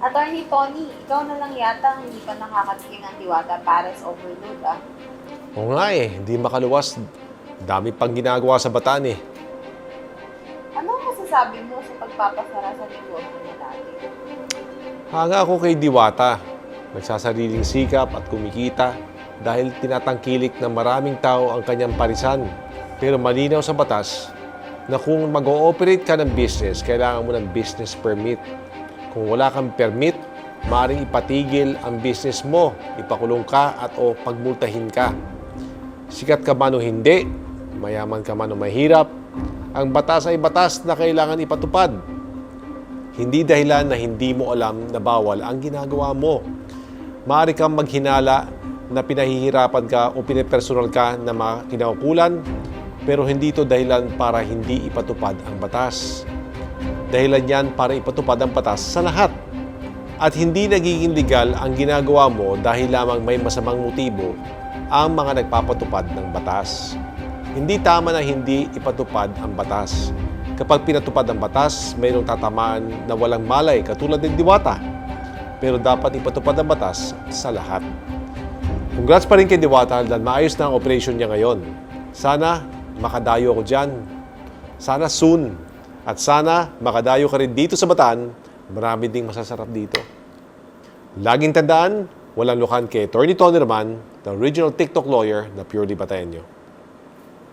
Attorney Tony, ikaw na lang yata ang hindi pa nakakatikim ng Diwata Paris Overload ah. Oo nga eh, hindi makaluwas. Dami pang ginagawa sa bataan eh. Ano ang masasabi mo sa pagpapasara sa negosyo niya dati? Hanga ako kay Diwata. Nagsasariling sikap at kumikita dahil tinatangkilik ng maraming tao ang kanyang parisan. Pero malinaw sa batas na kung mag-ooperate ka ng business, kailangan mo ng business permit. Kung wala kang permit, maaaring ipatigil ang business mo, ipakulong ka at o pagmultahin ka. Sikat ka man o hindi, mayaman ka man o mahirap, ang batas ay batas na kailangan ipatupad. Hindi dahilan na hindi mo alam na bawal ang ginagawa mo. Maaari kang maghinala na pinahihirapan ka o pinipersonal ka na mga pero hindi ito dahilan para hindi ipatupad ang batas. Dahilan yan para ipatupad ang batas sa lahat. At hindi nagiging legal ang ginagawa mo dahil lamang may masamang motibo ang mga nagpapatupad ng batas. Hindi tama na hindi ipatupad ang batas. Kapag pinatupad ang batas, mayroong tatamaan na walang malay katulad ng diwata. Pero dapat ipatupad ang batas sa lahat. Congrats pa rin kay Diwata dahil maayos na ang operation niya ngayon. Sana makadayo ako dyan. Sana soon. At sana makadayo ka rin dito sa Bataan. Marami ding masasarap dito. Laging tandaan, walang lukan kay Attorney Tony Roman, the original TikTok lawyer na purely Bataenyo.